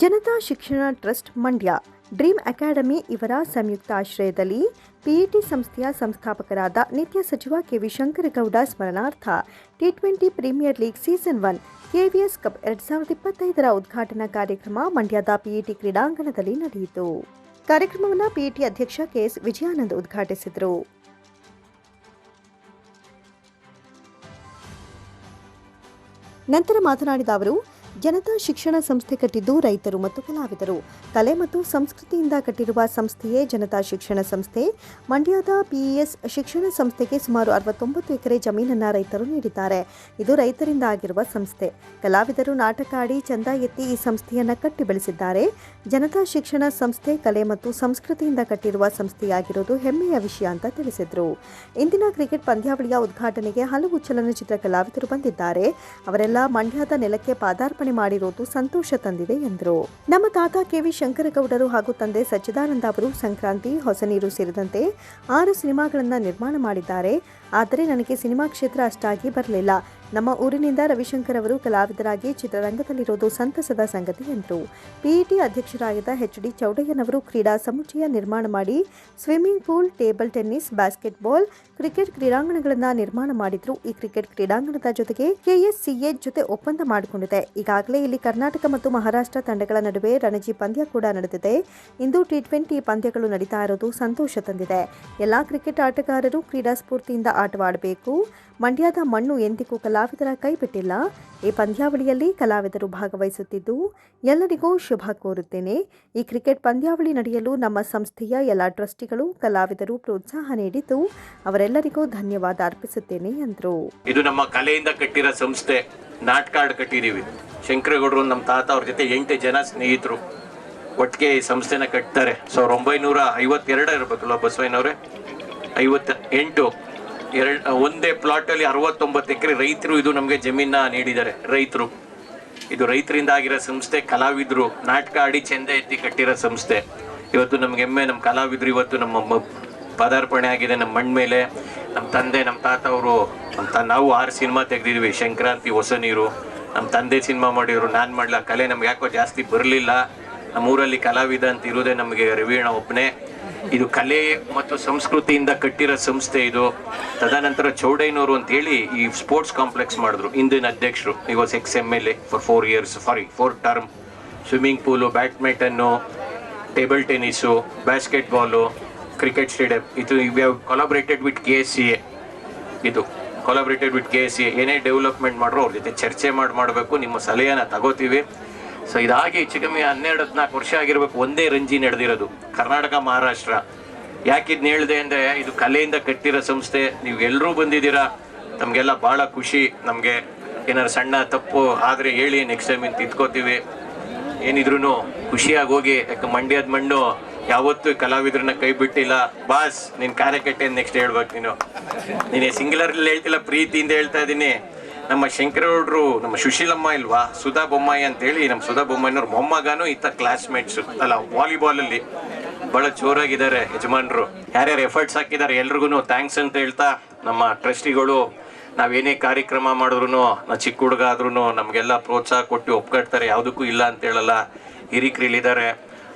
ಜನತಾ ಶಿಕ್ಷಣ trust Mandya, dream academy ಇವರ ಸಂಯುಕ್ತ ಆಶ್ರಯದಲ್ಲಿ ಪಿಇಟಿ ಸಂಸ್ಥೆಯ ಸಂಸ್ಥಾಪಕರಾದ ನಿತ್ಯ ಸಚಿವ ಕೆವಿ ಶಂಕರಗೌಡ ಸ್ಮರಣಾರ್ಥ T twenty premier league season one KVS cup ಎರಡ್ ಸಾವಿರದ ಇಪ್ಪತ್ತೈದರ ಉದ್ಘಾಟನಾ ಕಾರ್ಯಕ್ರಮ ಮಂಡ್ಯದ ಪಿಇಟಿ ಕ್ರೀಡಾಂಗಣದಲ್ಲಿ ನಡೆಯಿತು. ಕಾರ್ಯಕ್ರಮವನ್ನು ಪಿಇಟಿ ಅಧ್ಯಕ್ಷ ಕೆಎಸ್ ವಿಜಯಾನಂದ್ ಉದ್ಘಾಟಿಸಿದರು. ನಂತರ ಮಾತನಾಡಿದ ಅವರು ಜನತಾ ಶಿಕ್ಷಣ ಸಂಸ್ಥೆ ಕಟ್ಟಿದ್ದು ರೈತರು ಮತ್ತು ಕಲಾವಿದರು. ಕಲೆ ಮತ್ತು ಸಂಸ್ಕೃತಿಯಿಂದ ಕಟ್ಟಿರುವ ಸಂಸ್ಥೆಯೇ ಜನತಾ ಶಿಕ್ಷಣ ಸಂಸ್ಥೆ. ಮಂಡ್ಯದ ಪಿಇಎಸ್ ಶಿಕ್ಷಣ ಸಂಸ್ಥೆಗೆ ಸುಮಾರು ಅರವತ್ತೊಂಬತ್ತು ಎಕರೆ ಜಮೀನನ್ನು ರೈತರು ನೀಡಿದ್ದಾರೆ. ಇದು ರೈತರಿಂದ ಆಗಿರುವ ಸಂಸ್ಥೆ. ಕಲಾವಿದರು ನಾಟಕ ಆಡಿ ಚಂದ ಎತ್ತಿ ಈ ಸಂಸ್ಥೆಯನ್ನು ಕಟ್ಟಿ ಬೆಳೆಸಿದ್ದಾರೆ. ಜನತಾ ಶಿಕ್ಷಣ ಸಂಸ್ಥೆ ಕಲೆ ಮತ್ತು ಸಂಸ್ಕೃತಿಯಿಂದ ಕಟ್ಟಿರುವ ಸಂಸ್ಥೆಯಾಗಿರೋದು ಹೆಮ್ಮೆಯ ವಿಷಯ ಅಂತ ತಿಳಿಸಿದರು. ಇಂದಿನ ಕ್ರಿಕೆಟ್ ಪಂದ್ಯಾವಳಿಯ ಉದ್ಘಾಟನೆಗೆ ಹಲವು ಚಲನಚಿತ್ರ ಕಲಾವಿದರು ಬಂದಿದ್ದಾರೆ. ಅವರೆಲ್ಲ ಮಂಡ್ಯದ ನೆಲಕ್ಕೆ ಪಾದಾರ್ಪಣೆ ಮಾಡಿರೋದು ಸಂತೋಷ ತಂದಿದೆ ಎಂದರು. ನಮ್ಮ ತಾತ ಕೆವಿ ಶಂಕರಗೌಡರು ಹಾಗೂ ತಂದೆ ಸಚ್ಚಿದಾನಂದ ಅವರು ಸಂಕ್ರಾಂತಿ ಹೊಸನೀರು ಸೇರಿದಂತೆ ಆರು ಸಿನಿಮಾಗಳನ್ನು ನಿರ್ಮಾಣ ಮಾಡಿದ್ದಾರೆ. ಆದರೆ ನನಗೆ ಸಿನಿಮಾ ಕ್ಷೇತ್ರ ಅಷ್ಟಾಗಿ ಬರಲಿಲ್ಲ. ನಮ್ಮ ಊರಿನಿಂದ ರವಿಶಂಕರ್ ಅವರು ಕಲಾವಿದರಾಗಿ ಚಿತ್ರರಂಗದಲ್ಲಿರೋದು ಸಂತಸದ ಸಂಗತಿ ಎಂದರು. ಪಿಇಟಿ ಅಧ್ಯಕ್ಷರಾಗಿದ್ದ ಎಚ್ ಡಿ ಚೌಡಯ್ಯನವರು ಕ್ರೀಡಾ ಸಮುಚ್ಚಯ ನಿರ್ಮಾಣ ಮಾಡಿ, swimming pool, table tennis, basketball, cricket ಕ್ರೀಡಾಂಗಣಗಳನ್ನು ನಿರ್ಮಾಣ ಮಾಡಿದ್ರು. ಈ ಕ್ರಿಕೆಟ್ ಕ್ರೀಡಾಂಗಣದ ಜೊತೆಗೆ ಕೆಎಸ್ಸಿಎ ಜೊತೆ ಒಪ್ಪಂದ ಮಾಡಿಕೊಂಡಿದೆ. ಈಗಾಗಲೇ ಇಲ್ಲಿ ಕರ್ನಾಟಕ ಮತ್ತು ಮಹಾರಾಷ್ಟ್ರ ತಂಡಗಳ ನಡುವೆ ರಣಜಿ ಪಂದ್ಯ ಕೂಡ ನಡೆದಿದೆ. ಇಂದು ಟಿ ಟ್ವೆಂಟಿ ಪಂದ್ಯಗಳು ನಡೀತಾ ಇರೋದು ಸಂತೋಷ ತಂದಿದೆ. ಎಲ್ಲಾ ಕ್ರಿಕೆಟ್ ಆಟಗಾರರು ಕ್ರೀಡಾ ಸ್ಫೂರ್ತಿಯಿಂದ ಆಟವಾಡಬೇಕು. ಮಂಡ್ಯದ ಮಣ್ಣು ಎಂದಿಗೂ ಕಲಾವಿದರ ಕೈಬಿಟ್ಟಿಲ್ಲ. ಈ ಪಂದ್ಯಾವಳಿಯಲ್ಲಿ ಕಲಾವಿದರು ಭಾಗವಹಿಸುತ್ತಿದ್ದು, ಎಲ್ಲರಿಗೂ ಶುಭ ಕೋರುತ್ತೇನೆ. ಈ ಕ್ರಿಕೆಟ್ ಪಂದ್ಯಾವಳಿ ನಡೆಯಲು ನಮ್ಮ ಸಂಸ್ಥೆಯ ಎಲ್ಲ ಟ್ರಸ್ಟಿಗಳು ಕಲಾವಿದರು ಪ್ರೋತ್ಸಾಹ ನೀಡಿದ್ದು, ಅವರೆಲ್ಲರಿಗೂ ಧನ್ಯವಾದ ಅರ್ಪಿಸುತ್ತೇನೆ ಎಂದರು. ಇದು ನಮ್ಮ ಕಲೆಯಿಂದ ಕಟ್ಟಿರೋ ಸಂಸ್ಥೆ. ನಾಟಕ ಕಟ್ಟಿದ್ದೀವಿ ಕಟ್ಟಿದೀವಿ. ಶಂಕರಗೌಡರು ನಮ್ಮ ತಾತ ಅವ್ರ ಜೊತೆ ಎಂಟು ಜನ ಸ್ನೇಹಿತರು ಒಟ್ಟಿಗೆ ಈ ಸಂಸ್ಥೆನ ಕಟ್ತಾರೆ. ಸಾವಿರದ ಒಂಬೈನೂರ ಐವತ್ತೆರಡು ಇರಬೇಕಲ್ಲ ಬಸವಯ್ಯನವ್ರೆ? ಐವತ್ತ ಎಂಟು ಎರಡ್ ಒಂದೇ ಪ್ಲಾಟ್ ಅಲ್ಲಿ ಅರವತ್ತೊಂಬತ್ತು ಎಕರೆ ರೈತರು ಇದು ನಮಗೆ ಜಮೀನ ನೀಡಿದ್ದಾರೆ. ರೈತರು. ಇದು ರೈತರಿಂದ ಆಗಿರೋ ಸಂಸ್ಥೆ, ಕಲಾವಿದರು. ನಾಟಕ ಆಡಿ ಚೆಂದ ಎತ್ತಿ ಕಟ್ಟಿರೋ ಸಂಸ್ಥೆ. ಇವತ್ತು ನಮ್ಗೆ ಹೆಮ್ಮೆ ನಮ್ಮ ಕಲಾವಿದರು ಇವತ್ತು ನಮ್ಮ ಪದಾರ್ಪಣೆ ಆಗಿದೆ ನಮ್ಮ ಮಣ್ಣ ಮೇಲೆ. ನಮ್ಮ ತಂದೆ, ನಮ್ಮ ತಾತ ಅವರು, ನಮ್ಮ ನಾವು ಆರು ಸಿನಿಮಾ ತೆಗೆದಿದ್ವಿ, ಸಂಕ್ರಾಂತಿ ಹೊಸ ನೀರು. ನಮ್ಮ ತಂದೆ ಸಿನಿಮಾ ಮಾಡಿದ್ರು, ನಾನು ಮಾಡಲ. ಕಲೆ ನಮ್ಗೆ ಯಾಕೋ ಜಾಸ್ತಿ ಬರಲಿಲ್ಲ. ನಮ್ಮ ಊರಲ್ಲಿ ಕಲಾವಿದ ಅಂತ ಇರೋದೇ ನಮಗೆ ರವೀಣ ಒಬ್ಬನೇ ಇದು ಕಲೆ ಮತ್ತು ಸಂಸ್ಕೃತಿಯಿಂದ ಕಟ್ಟಿರೋ ಸಂಸ್ಥೆ ಇದು. ತದನಂತರ ಚೌಡಯ್ಯನವರು ಅಂತ ಹೇಳಿ ಈ ಸ್ಪೋರ್ಟ್ಸ್ ಕಾಂಪ್ಲೆಕ್ಸ್ ಮಾಡಿದ್ರು. ಇಂದಿನ ಅಧ್ಯಕ್ಷರು. ಈ was ex M L A for four years sorry four term swimming pool badminton table tennis basketball cricket stadium ಇದು we collaborated with K S C A ಇದು collaborated with K S C ಏನೇ development ಮಾಡ್ರು ಅವ್ರ ಜೊತೆ ಚರ್ಚೆ ಮಾಡಿ ಮಾಡಬೇಕು. ನಿಮ್ಮ ಸಲಹೆನ ತಗೋತೀವಿ. ಸೊ ಇದಾಗಿ ಹೆಚ್ಚು ಕಮ್ಮಿ ಹನ್ನೆರಡು, ಹದಿನಾಲ್ಕು ವರ್ಷ ಆಗಿರ್ಬೇಕು, ಒಂದೇ ರಂಜಿ ನಡೆದಿರೋದು. ಕರ್ನಾಟಕ, ಮಹಾರಾಷ್ಟ್ರ. ಯಾಕೆ ಇದನ್ನ ಹೇಳಿದೆ ಅಂದರೆ, ಇದು ಕಲೆಯಿಂದ ಕಟ್ಟಿರೋ ಸಂಸ್ಥೆ. ನೀವು ಎಲ್ಲರೂ ಬಂದಿದ್ದೀರಾ? ನಮಗೆಲ್ಲ ಭಾಳ ಖುಷಿ. ನಮಗೆ ಏನಾದ್ರು ಸಣ್ಣ ತಪ್ಪು ಆದರೆ ಹೇಳಿ ನೆಕ್ಸ್ಟ್ ಟೈಮ್ ಇಂತ ತಿದ್ಕೋತೀವಿ. ಏನಿದ್ರು ಖುಷಿಯಾಗಿ ಹೋಗಿ, ಯಾಕೆ ಮಂಡ್ಯದ ಮಣ್ಣು ಯಾವತ್ತೂ ಕಲಾವಿದ್ರನ್ನ ಕೈ ಬಿಟ್ಟಿಲ್ಲ. ಬಾಸ್, ನಿನ್ ಕಾರ್ಯಕಟ್ಟೆ ನೆಕ್ಸ್ಟ್ ಹೇಳ್ಬೇಕು ನೀನು. ನೀನೇ ಸಿಂಗ್ಯುಲರ್ ಹೇಳ್ತಿಲ್ಲ, ಪ್ರೀತಿಯಿಂದ ಹೇಳ್ತಾ ಇದ್ದೀನಿ ನಮ್ಮ ಶಂಕರೌಡ್ರು ನಮ್ಮ ಸುಶೀಲಮ್ಮ ಇಲ್ವಾ? ಸುಧಾ ಬೊಮ್ಮಾಯಿ ಅಂತೇಳಿ ನಮ್ಮ ಸುಧಾ ಬೊಮ್ಮಾಯಿನವ್ರ ಮೊಮ್ಮಗಾನು ಇತ್ತ ಕ್ಲಾಸ್ಮೇಟ್ಸ್ ಅಲ್ಲ ವಾಲಿಬಾಲ್ ಅಲ್ಲಿ ಬಹಳ ಜೋರಾಗಿದ್ದಾರೆ ಯಜಮಾನ್ರು. ಯಾರ್ಯಾರು ಎಫರ್ಟ್ಸ್ ಹಾಕಿದ್ದಾರೆ ಎಲ್ರಿಗೂ ಥ್ಯಾಂಕ್ಸ್ ಅಂತ ಹೇಳ್ತಾ ನಮ್ಮ ಟ್ರಸ್ಟಿಗಳು ನಾವೇನೇ ಕಾರ್ಯಕ್ರಮ ಮಾಡಿದ್ರು ಚಿಕ್ಕ ಹುಡುಗ ಆದ್ರೂ ನಮಗೆಲ್ಲ ಪ್ರೋತ್ಸಾಹ ಕೊಟ್ಟು ಒಪ್ಕಾಡ್ತಾರೆ. ಯಾವುದಕ್ಕೂ ಇಲ್ಲ ಅಂತ ಹೇಳಲ್ಲ. ಹಿರಿಕರಿಲ್ಲಿದ್ದಾರೆ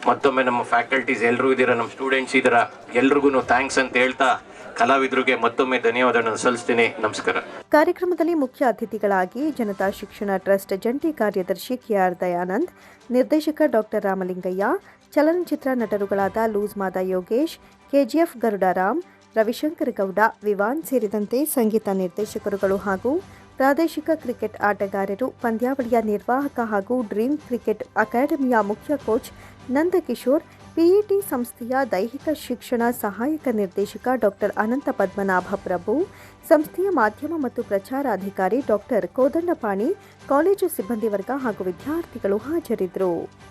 ಮತ್ತೊಮ್ಮೆ ನಮ್ಮ ಫ್ಯಾಕಲ್ಟೀಸ್ ಎಲ್ಲರೂ ಇದ್ದೀರಾ? ನಮ್ಮ ಸ್ಟೂಡೆಂಟ್ಸ್ ಇದ್ದೀರಾ? ಎಲ್ರಿಗೂ ಥ್ಯಾಂಕ್ಸ್ ಅಂತ ಹೇಳ್ತಾ ಕಲಾವಿದರಿಗೆ ಮತ್ತೊಮ್ಮೆ ಧನ್ಯವಾದಗಳನ್ನು ಸಲ್ಲಿಸ್ತೀನಿ. ನಮಸ್ಕಾರ. ಕಾರ್ಯಕ್ರಮದಲ್ಲಿ ಮುಖ್ಯ ಅತಿಥಿಗಳಾಗಿ ಜನತಾ ಶಿಕ್ಷಣ ಟ್ರಸ್ಟ್ ಜಂಟಿ ಕಾರ್ಯದರ್ಶಿ ಕೆ ಆರ್ ದಯಾನಂದ್, ನಿರ್ದೇಶಕ ಡಾಕ್ಟರ್ ರಾಮಲಿಂಗಯ್ಯ, ಚಲನಚಿತ್ರ ನಟರುಗಳಾದ ಲೂಸ್ ಮಾದ ಯೋಗೇಶ್, ಕೆಜಿಎಫ್ ಗರುಡಾರಾಮ್ ರವಿಶಂಕರ್ ಗೌಡ, ವಿವಾನ್ ಸೇರಿದಂತೆ ಸಂಗೀತ ನಿರ್ದೇಶಕರುಗಳು ಹಾಗೂ ಪ್ರಾದೇಶಿಕ ಕ್ರಿಕೆಟ್ ಆಟಗಾರರು, ಪಂದ್ಯಾವಳಿಯ ನಿರ್ವಾಹಕ ಹಾಗೂ ಡ್ರೀಮ್ ಕ್ರಿಕೆಟ್ ಅಕಾಡೆಮಿಯ ಮುಖ್ಯ ಕೋಚ್ ನಂದಕಿಶೋರ್, ಪಿಇಟಿ ಸಂಸ್ಥೆಯ ದೈಹಿಕ ಶಿಕ್ಷಣ ಸಹಾಯಕ ನಿರ್ದೇಶಕ ಡಾಕ್ಟರ್ ಅನಂತ ಪದ್ಮನಾಭ ಪ್ರಭು, ಸಂಸ್ಥೆಯ ಮಾಧ್ಯಮ ಮತ್ತು ಪ್ರಚಾರಾಧಿಕಾರಿ ಡಾಕ್ಟರ್ ಕೋದಂಡಪಾಣಿ, ಕಾಲೇಜು ಸಿಬ್ಬಂದಿ ವರ್ಗ ಹಾಗೂ ವಿದ್ಯಾರ್ಥಿಗಳು ಹಾಜರಿದ್ದರು.